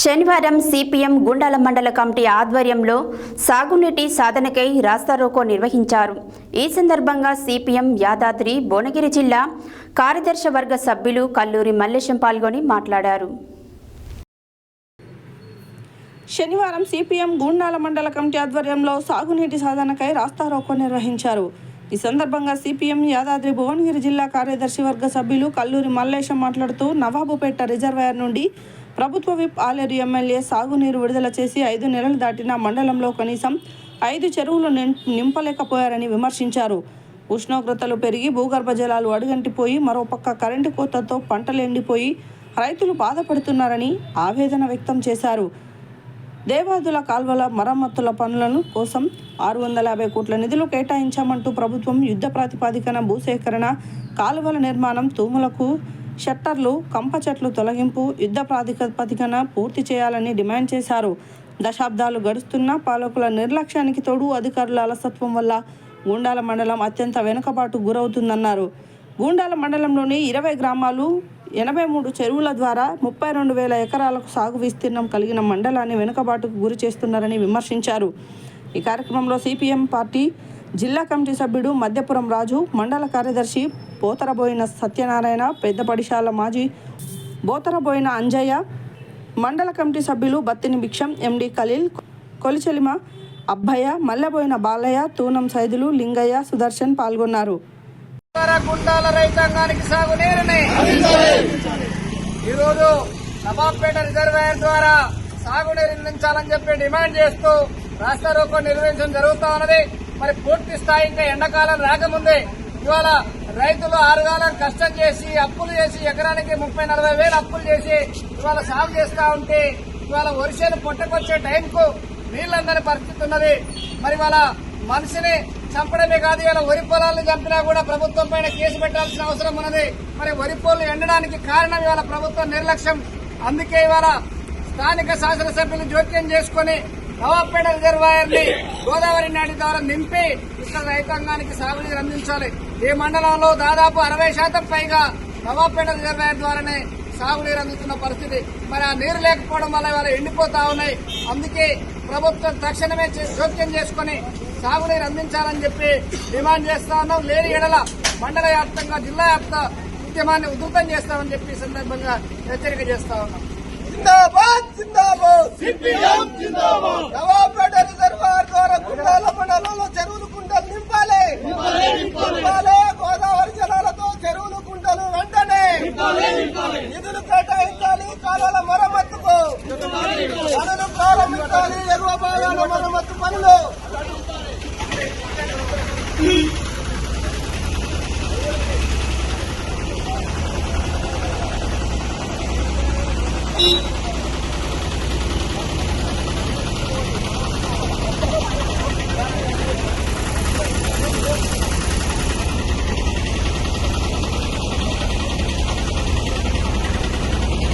శనివారం సిపిఎం గుండాల మండల కమిటీ ఆధ్వర్యంలో సాగునీటి సాధనకై రాస్తారోకో నిర్వహించారు. ఈ సందర్భంగా సిపిఎం యాదాద్రి భువనగిరి జిల్లా కార్యదర్శి వర్గ సభ్యులు కల్లూరి మల్లేశం పాల్గొని మాట్లాడారు. శనివారం సిపిఎం గూండాల మండల కమిటీ ఆధ్వర్యంలో సాగునీటి సాధనకై రాస్తారోకో నిర్వహించారు. ఈ సందర్భంగా సిపిఎం యాదాద్రి భువనగిరి జిల్లా కార్యదర్శి వర్గ సభ్యులు కల్లూరి మల్లేశం మాట్లాడుతూ నవాబుపేట రిజర్వాయర్ నుండి ప్రభుత్వ విప్ ఆలేరు ఎమ్మెల్యే సాగునీరు విడుదల చేసి ఐదు నెలలు దాటిన మండలంలో కనీసం ఐదు చెరువులు నిం- నింపలేకపోయారని విమర్శించారు. ఉష్ణోగ్రతలు పెరిగి భూగర్భ జలాలు అడుగంటిపోయి మరోపక్క కరెంటు కోతతో పంటలు ఎండిపోయి రైతులు బాధపడుతున్నారని ఆవేదన వ్యక్తం చేశారు. దేవాదుల కాల్వల మరమ్మతుల పనులను కోసం ఆరు వందల యాభై కోట్ల నిధులు కేటాయించామంటూ ప్రభుత్వం యుద్ధ ప్రాతిపాదికన భూసేకరణ కాలువల నిర్మాణం తూములకు షట్టర్లు కంప చెట్లు తొలగింపు యుద్ధ ప్రాతిపదికన పూర్తి చేయాలని డిమాండ్ చేశారు. దశాబ్దాలు గడుస్తున్న పాలకుల నిర్లక్ష్యానికి తోడు అధికారుల అలసత్వం వల్ల గూండాల మండలం అత్యంత వెనుకబాటు గురవుతుందన్నారు. గూండాల మండలంలోని ఇరవై గ్రామాలు ఎనభై మూడు చెరువుల ద్వారా ముప్పై రెండు వేల ఎకరాలకు సాగు విస్తీర్ణం కలిగిన మండలాన్ని వెనుకబాటుకు గురి చేస్తున్నారని విమర్శించారు. ఈ కార్యక్రమంలో సిపిఎం పార్టీ జిల్లా కమిటీ సభ్యుడు మధ్యపురం రాజు మండల కార్యదర్శి పోతరబోయిన సత్యనారాయణ పెద్దపడిశాల మాజీ బోతరబోయిన అంజయ్య మండల కమిటీ సభ్యులు బత్తిని భిక్షం ఎండి ఖలీల్ కొలిచెలిమ అబ్బయ్య మల్లెబోయిన బాలయ్య తూనం సైదులు లింగయ్య సుదర్శన్ పాల్గొన్నారు. ద్వారా గుండాల రైతాంగానికి సాగునీరుని. ఈరోజు నవాబ్పేట రిజర్వాయర్ ద్వారా సాగునీరు అందించాలని చెప్పి డిమాండ్ చేస్తూ రాష్ట్ర రూపం నిర్వహించడం జరుగుతా ఉన్నది. మరి పూర్తి స్థాయి ఇంకా ఎండాకాలం రాకముందే ఇవాళ రైతులు ఆరుగాలం కష్టం చేసి అప్పులు చేసి ఎకరానికి ముప్పై నలభై వేలు అప్పులు చేసి ఇవాళ సాగు చేస్తా ఉంటే ఇవాళ వర్షాలు పొట్టకొచ్చే టైంకు నీళ్ళందని పరిస్థితి ఉన్నది. మరి వాళ్ళ మనిషిని చంపడమే కాదు ఇలా వరి పొలాలను చంపినా కూడా ప్రభుత్వం పైన కేసు పెట్టాల్సిన అవసరం ఉన్నది. మరి వరి పొలాలు ఎండడానికి కారణం ఇవాళ ప్రభుత్వ నిర్లక్ష్యం. అందుకే ఇవాళ స్థానిక శాసనసభ్యులు జోక్యం చేసుకుని నవాపేట రిజర్వాయర్ని గోదావరి నాటి ద్వారా నింపి ఇక్కడ రైతాంగానికి సాగునీరు అందించాలి. ఈ మండలంలో దాదాపు అరవై శాతం పైగా నవాపేట రిజర్వాయర్ ద్వారానే సాగునీరు అందుతున్న పరిస్థితి. మరి ఆ నీరు లేకపోవడం వల్ల ఇవాళ ఎండిపోతా ఉన్నాయి. అందుకే ప్రభుత్వం తక్షణమే చే- జోక్యం చేసుకుని సాగునీరు అందించాలని చెప్పి డిమాండ్ చేస్తా ఉన్నాం. లేని ఎడల మండల వ్యాప్తంగా జిల్లా వ్యాప్త ఉద్యమాన్ని ఉధృతం చేస్తామని చెప్పి సందర్భంగా హెచ్చరిక చేస్తా ఉన్నాం. జిందాబాద్ జిందాబాద్. గుండాల మండలంలో చెరువులు గోదావరి జలాలతో చెరువులు వెంటనే కేటాయించాలి కాలాల